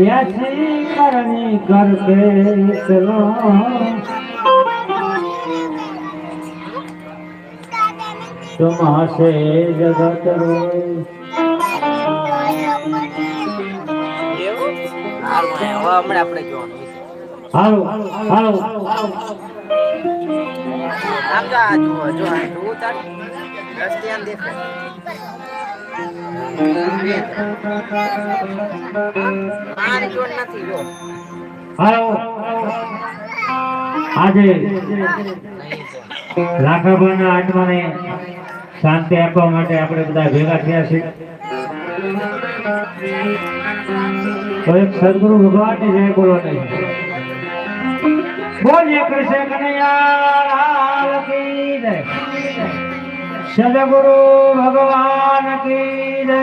યશી કરણી કરતે ચલો तुम हसे जगत रोय એવું હારું હવે હમણાં આપણે જોવાનું છે. હાલો હાલો આમ તો આ જુઓ જો આ જુઓ તાર રસ્તે આમ દેખાય આજે લાખાબાના આત્માને શાંતિ આપવા માટે આપણે બધા ભેગા થયા છે એક સદગુરુ ભગવાનની જય બોલો નહીં બોલીએ કૃષ્ણ સદગુરુ ભગવાન શ્રી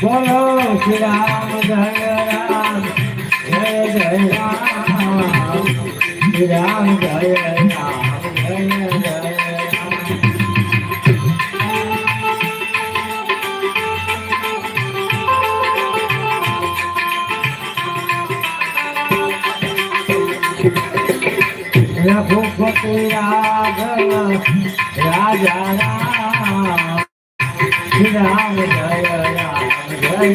બોલો, શ્રી રામ, જય રામ, જય જય રામ, શ્રી રામ, જય રામ. જય જય રઘુપતિ રાઘવ, રાજા રામ, શ્રી રામ, જય Ram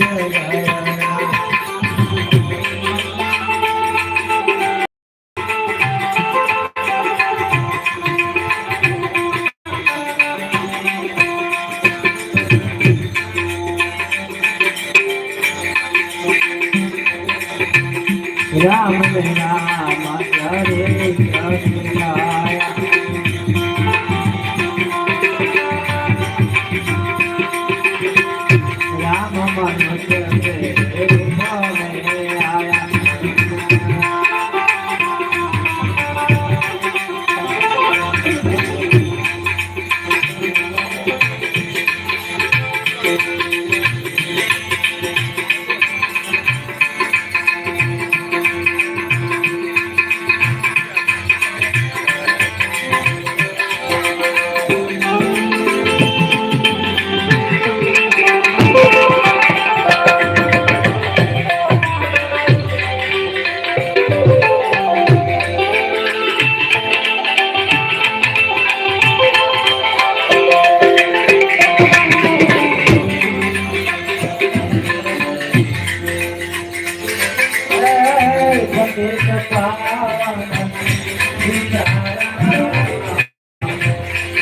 Ram Ram Ram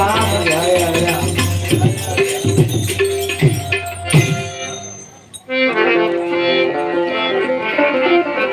I'm not yeah.